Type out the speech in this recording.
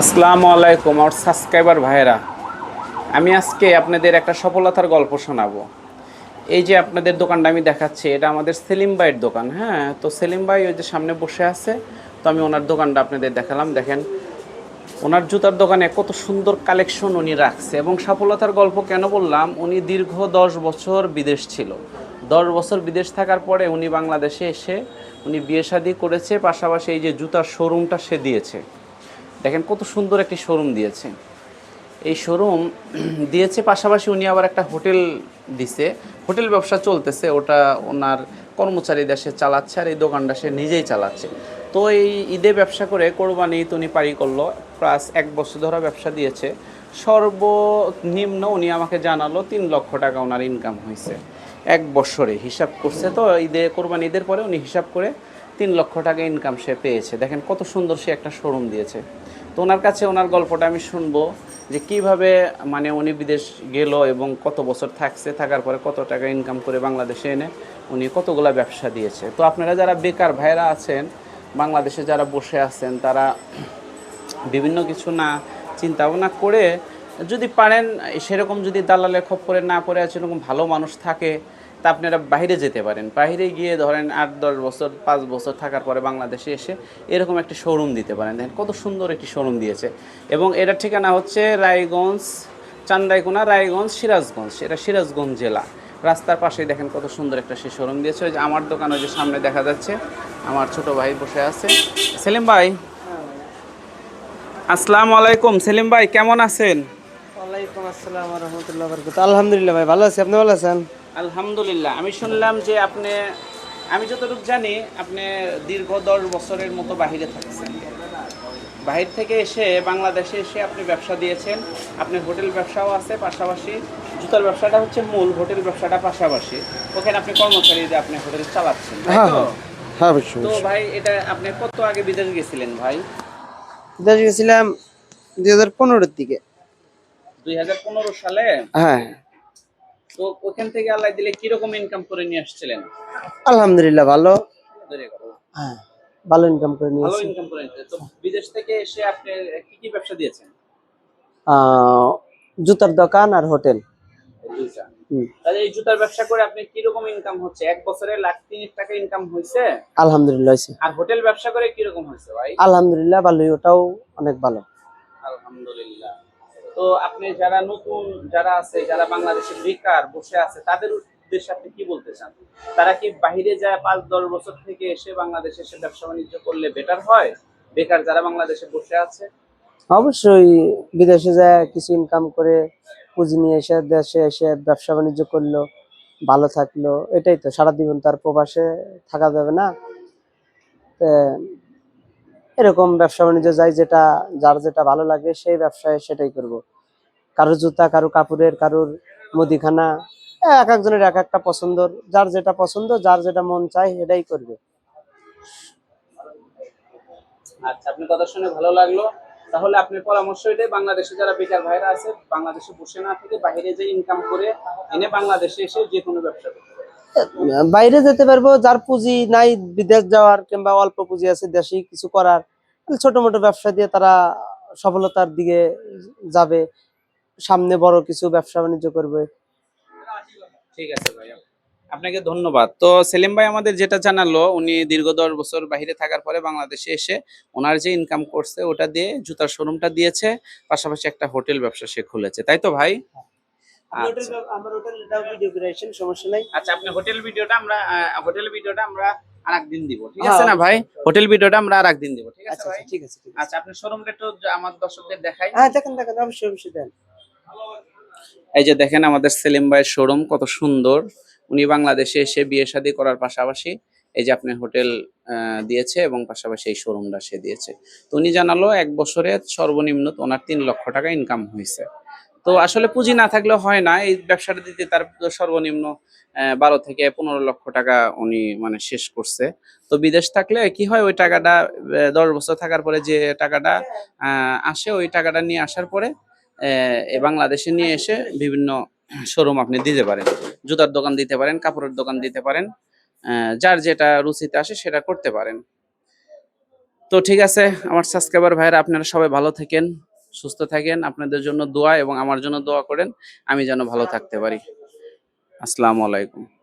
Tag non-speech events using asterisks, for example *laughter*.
আসসালামু আলাইকুম আমার সাবস্ক্রাইবার ভাইয়েরা। আমি আজকে আপনাদের একটা সফলতার গল্প শোনাবো। এই যে আপনাদের দোকানটা আমি দেখাচ্ছি, এটা আমাদের সেলিম ভাইয়ের দোকান হ্যাঁ? তো সেলিম ভাই ওই যে সামনে বসে আছে, তো আমি ওনার দোকানটা আপনাদের দেখালাম। দেখেন, ওনার জুতার দোকানে কত সুন্দর কালেকশন উনি রাখছে এবং সফলতার গল্প কেন বললাম, উনি দীর্ঘ দশ বছর বিদেশ ছিল। দশ বছর বিদেশ থাকার পরে উনি বাংলাদেশে এসে উনি বিয়ে শাদি করেছে, পাশাপাশি এই যে জুতার শোরুমটা সে দিয়েছে। দেখেন কত সুন্দর একটি শোরুম দিয়েছে। এই শোরুম *clears throat* দিয়েছে পাশাপাশি উনি আবার একটা হোটেল দিছে। হোটেল ব্যবসা চলতেছে, ওটা ওনার কর্মচারীদের সে চালাচ্ছে আর এই দোকানটা সে নিজেই চালাচ্ছে। তো এই ঈদে ব্যবসা করে কোরবানি ঈদ উনি পারি করল, প্লাস এক বছর ধরে ব্যবসা দিয়েছে। সর্বনিম্ন উনি আমাকে জানালো তিন লক্ষ টাকা ওনার ইনকাম হয়েছে। এক বছরে হিসাব করছে, তো ঈদে কোরবানি ঈদের পরে উনি হিসাব করে তিন লক্ষ টাকা ইনকাম সে পেয়েছে। দেখেন কত সুন্দর সে একটা শোরুম দিয়েছে। তো ওনার কাছে ওনার গল্পটা আমি শুনব যে কীভাবে মানে উনি বিদেশ গেল এবং কত বছর থাকছে, থাকার পরে কত টাকা ইনকাম করে বাংলাদেশে এনে উনি কতগুলা ব্যবসা দিয়েছে। তো আপনারা যারা বেকার ভাইরা আছেন, বাংলাদেশে যারা বসে আছেন, তারা বিভিন্ন কিছু না চিন্তা ভাবনা করে যদি পারেন, সেরকম যদি দালালে দালালের খপ্পরে না পড়ে আছে ভালো মানুষ থাকে তা আপনারা বাইরে যেতে পারেন। বাইরে গিয়ে ধরেন আট, দশ বছর, পাঁচ বছর থাকার পরে বাংলাদেশে এসে এরকম একটি শোরুম দিতে পারেন। দেখেন কত সুন্দর একটি শোরুম দিয়েছে। এবং এটার ঠিকানা হচ্ছে রায়গঞ্জ, চান্দাইকোনা, রায়গঞ্জ, সিরাজগঞ্জ। এটা সিরাজগঞ্জ জেলা। রাস্তার পাশেই দেখেন কত সুন্দর একটা সে শোরুম দিয়েছে। ওই যে আমার দোকান, ওই যে সামনে দেখা যাচ্ছে, আমার ছোট ভাই বসে আছে। সেলিম ভাই। আসসালামু আলাইকুম। সেলিম ভাই, কেমন আছেন? ওয়ালাইকুম আসসালাম আলহামদুলিল্লাহ ভাই, ভালো আছি। আপনি ভালো আছেন? আলহামদুলিল্লাহ আমি শুনলাম যে আপনি আমি যতটুকু জানি আপনি দীর্ঘ দশ বছরের মতো বাহিরে থাকছেন। বাহির থেকে এসে বাংলাদেশে এসে আপনি ব্যবসা দিয়েছেন আপনি হোটেল ব্যবসাও আছে পাশাপাশি জুতার ব্যবসাটা হচ্ছে মূল হোটেল ব্যবসাটা পাশাপাশি। ওখানে আপনি কর্মচারী দিয়ে আপনি হোটেল চালাচ্ছেন হ্যাঁ, তো? হ্যাঁ। হ্যাঁ তো ভাই এটা আপনি কত আগে বিদেশ গেছিলেন ভাই? বিদেশ গেছিলাম দুই হাজার পনেরোর দিকে। দুই হাজার পনেরো সালে? হ্যাঁ। তো ওখান থেকে আল্লাহ দিলে কীরকম ইনকাম করে নিয়ে আসছিলেন? আলহামদুলিল্লাহ ভালো। হ্যাঁ ভালো ইনকাম করে ভালো ইনকাম করে তো বিদেশ থেকে এসে আপনি কি কি ব্যবসা দিয়েছেন? জুতার দোকান আর হোটেল। তাহলে এই জুতার ব্যবসা করে আপনি কি রকম ইনকাম হচ্ছে? এক বছরে লাখ তিন টাকা ইনকাম হয়েছে? আলহামদুলিল্লাহ আর হোটেল ব্যবসা করে কি রকম হয়েছে ভাই? আলহামদুলিল্লাহ ভালোই ওটাও অনেক ভালো। আলহামদুলিল্লাহ। তো আপনি যারা নতুন, যারা আছে, যারা বাংলাদেশে বেকার বসে আছে, তাদের উদ্দেশ্যে আপনি কি বলতে চান? তারা কি বাইরে যায় পাঁচ, দশ বছর থেকে এসে বাংলাদেশে এসে ব্যবসা বাণিজ্য করলে বেটার হয়? বেকার যারা বাংলাদেশে বসে আছে? অবশ্যই বিদেশে যায় কিছু ইনকাম করে পুঁজি নিয়ে এসে দেশে এসে ব্যবসা বাণিজ্য করল, ভালো থাকল, এটাই তো সারা জীবন তার প্রবাসে থাকা যাবে না। এরকম ব্যবসা বাণিজ্য যাই যেটা, যার যেটা ভালো লাগে সেই ব্যবসায় সেটাই করব। কারোর জুতা কারও কাপড়ের, কারোর মুদিখানা, এক একজনের এক একটা পছন্দ যার যেটা পছন্দ, যার যেটা মন চায় সেটাই করবে। আচ্ছা আপনি কথা শুনে ভালো লাগল। তাহলে আপনার পরামর্শ বাংলাদেশে যারা বেকার ভাইরা আছে, বাংলাদেশে বসে না থেকে বাইরে ইনকাম করে এনে বাংলাদেশে এসে ব্যবসা বাইরে যেতে পারব যার পুঁজি নাই বিদেশ যাওয়ার কিংবা অল্প পুঁজি আছে দেশে কিছু করার ছোট মোটো ব্যবসা দিয়ে তারা সফলতার দিকে যাবে সামনে বড় কিছু ব্যবসা বাণিজ্য করবে। ঠিক আছে ভাই আপনাকে ধন্যবাদ। তো সেলিম ভাই আমাদের যেটা জানালো উনি দীর্ঘ দশ বছর বাইরে থাকার পরে বাংলাদেশে এসে ওনার যে ইনকাম করছে ওটা দিয়ে জুতার শোরুমটা দিয়েছে পাশাপাশি একটা হোটেল ব্যবসা সে খুলেছে। তাই তো ভাই? আচ্ছা। আমার হোটেল ভিডিও ক্রিয়েশন সমস্যা নাই। আচ্ছা আপনি হোটেল ভিডিওটা আমরা হোটেল ভিডিওটা আমরা একদিন দিব ঠিক হ্যাঁ, আছে না ভাই? হোটেল ভিডিওটা আমরা দিব ঠিক আছে আচ্ছা ভাই? আচ্ছা, ঠিক আছে। আচ্ছা আপনি শোরুমটা একটু আমার দর্শকদের দেখাই। হ্যাঁ দেখেন দেখেন অবশ্যই অবশ্যই দেন। এই যে দেখেন আমাদের সেলিম ভাইয়ের শোরুম কত সুন্দর। উনি বাংলাদেশে এসে বিয়ে শাদী করার পাশাপাশি এই যে আপনি হোটেল দিয়েছে এবং পাশাপাশি এই শোরুমটা সে দিয়েছে। তো উনি জানালো এক বছরে সর্বনিম্ন ওনার তিন লক্ষ টাকা ইনকাম হয়েছে। তো আসলে পুঁজি না থাকলে হয় না। এই ব্যবসাটা দিতে তার সর্বনিম্ন বারো থেকে পনেরো লক্ষ টাকা উনি মানে শেষ করছে। তো বিদেশ থাকলে কি হয়, ওই টাকাটা দশ বছর থাকার পরে যে টাকাটা আসে, ওই টাকাটা নিয়ে আসার পরে বাংলাদেশে নিয়ে এসে বিভিন্ন শোরুম আপনি দিতে পারেন। জুতার দোকান দিতে পারেন, কাপড়ের দোকান দিতে পারেন যার যেটা রুচিতে আসে সেটা করতে পারেন। তো ঠিক আছে, আমার সাবস্ক্রাইবার ভাইরা আপনারা সবাই ভালো থাকেন। সুস্থ থাকেন, আপনাদের জন্য দোয়া এবং আমার জন্য দোয়া করেন, আমি যেন ভালো থাকতে পারি। আসসালামু আলাইকুম।